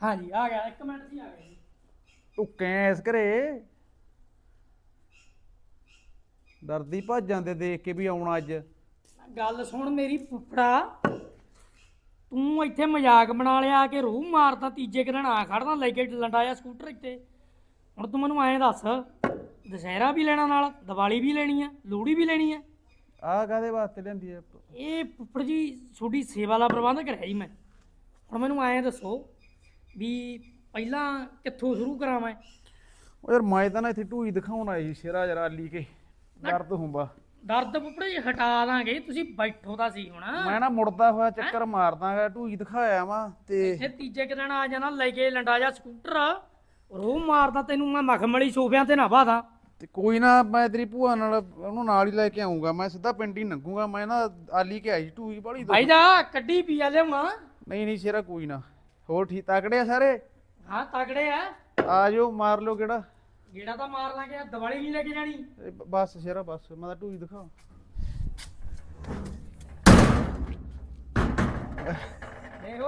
ਹਾਂਜੀ ਆ ਗਿਆ ਇੱਕ ਮਿੰਟ ਜੀ ਆ ਗਿਆ ਜੀ। ਤੂੰ ਕੈਸ ਘਰੇ। ਡਰਦੀ ਭੱਜ ਜਾਂਦੇ ਦੇਖ ਕੇ ਵੀ ਆਉਣਾ ਅੱਜ। ਗੱਲ ਸੁਣ ਮੇਰੀ ਫੁੱਫੜਾ ਤੂੰ ਇੱਥੇ ਮਜ਼ਾਕ ਬਣਾ ਲਿਆ ਕਿ ਰੂਹ ਮਾਰਦਾ ਤੀਜੇ ਕੁ ਦਿਨ ਆ ਖੜਦਾ ਲੈ ਕੇ ਲੰਡਾਇਆ ਸਕੂਟਰ ਇੱਥੇ। ਹੁਣ ਤੂੰ ਮੈਨੂੰ ਐਂ ਦੱਸ ਦੁਸਹਿਰਾ ਵੀ ਲੈਣਾ ਨਾਲ ਦੀਵਾਲੀ ਵੀ ਲੈਣੀ ਆ ਲੋਹੜੀ ਵੀ ਲੈਣੀ ਆ? ਆਹ ਕਾਦੇ ਵਾਸਤੇ ਲੈਂਦੀ ਐ? ਇਹ ਫੁੱਫੜ ਜੀ ਤੁਹਾਡੀ ਸੇਵਾ ਦਾ ਪ੍ਰਬੰਧ ਕਰਿਆ ਜੀ ਮੈਂ। ਹੁਣ ਮੈਨੂੰ ਐਂ ਦੱਸੋ ਵੀ ਪਹਿਲਾਂ ਕਿੱਥੋਂ ਸ਼ੁਰੂ ਕਰਾਂ ਮੈਂ ਉਹ ਯਾਰ ਮੈਂ ਤਾਂ ਨਾ ਇੱਥੇ ਢੂਈ ਦਿਖਾਉਣ ਸੀ ਸ਼ੇਰਾ ਜਰਾ ਲੀ ਕੇ। ਦਰਦ ਹੁੰਦਾ। ਦਰਦ ਜੀ ਹਟਾ ਦਾਂਗੇ ਤੁਸੀਂ ਬੈਠੋ ਤਾਂ ਸੀ ਹੁਣ। ਮੈਂ ਨਾ ਮੁੜਦਾ ਹੋਇਆ ਚੱਕਰ ਮਾਰਦਾਗਾ ਢੂਈ ਦਿਖਾਇਆ ਵਾ ਤੇ ਇੱਥੇ ਤੀਜੇ ਕੁ ਦਿਨ ਆ ਜਾਣਾ ਲੈ ਕੇ ਲੰਡਾਇਆ ਸਕੂਟਰ। ਰੂਹ ਮਾਰਦਾ ਤੈਨੂੰ ਮੈਂ ਮਖਮਲੀ ਸੋਫਿਆਂ ਤੇ ਨਾ ਬਾਦਾ ਤੇ ਕੋਈ ਨਾ ਮੈਂ ਤੇਰੀ ਭੂਆ ਨਾਲ ਉਹਨੂੰ ਨਾਲ ਹੀ ਲੈ ਕੇ ਆਉਂਗਾ ਮੈਂ ਸਿੱਧਾ ਪਿੰਡ ਹੀ ਲੰਘੂਗਾ ਮੈਂ ਨਾ ਆਲੀ ਕੇ ਆਈ ਢੂਈ ਬੜੀ ਭਾਈ ਦਾ ਕੱਢੀ ਪੀਆ ਲਿਆਉਣਾ। ਨਹੀਂ ਨਹੀਂ ਸ਼ੇਰਾ ਕੋਈ ਨਾ। ਹੋਰ ਠੀਕ ਤਕੜੇ ਆ ਸਾਰੇ? ਹਾਂ ਤਗੜੇ ਆ। ਆ ਜਾਓ ਮਾਰ ਲਓ ਕਿਹੜਾ ਜਿਹੜਾ ਤਾਂ ਮਾਰ ਲਾਂਗੇ ਆਹ ਦੀਵਾਲੀ ਨਹੀਂ ਲੈ ਕੇ ਜਾਣੀ। ਇਹ ਬ- ਬਸ ਸ਼ੇਰਾ ਬਸ ਮੈਂ ਤਾਂ ਢੂਈ ਦਿਖਾ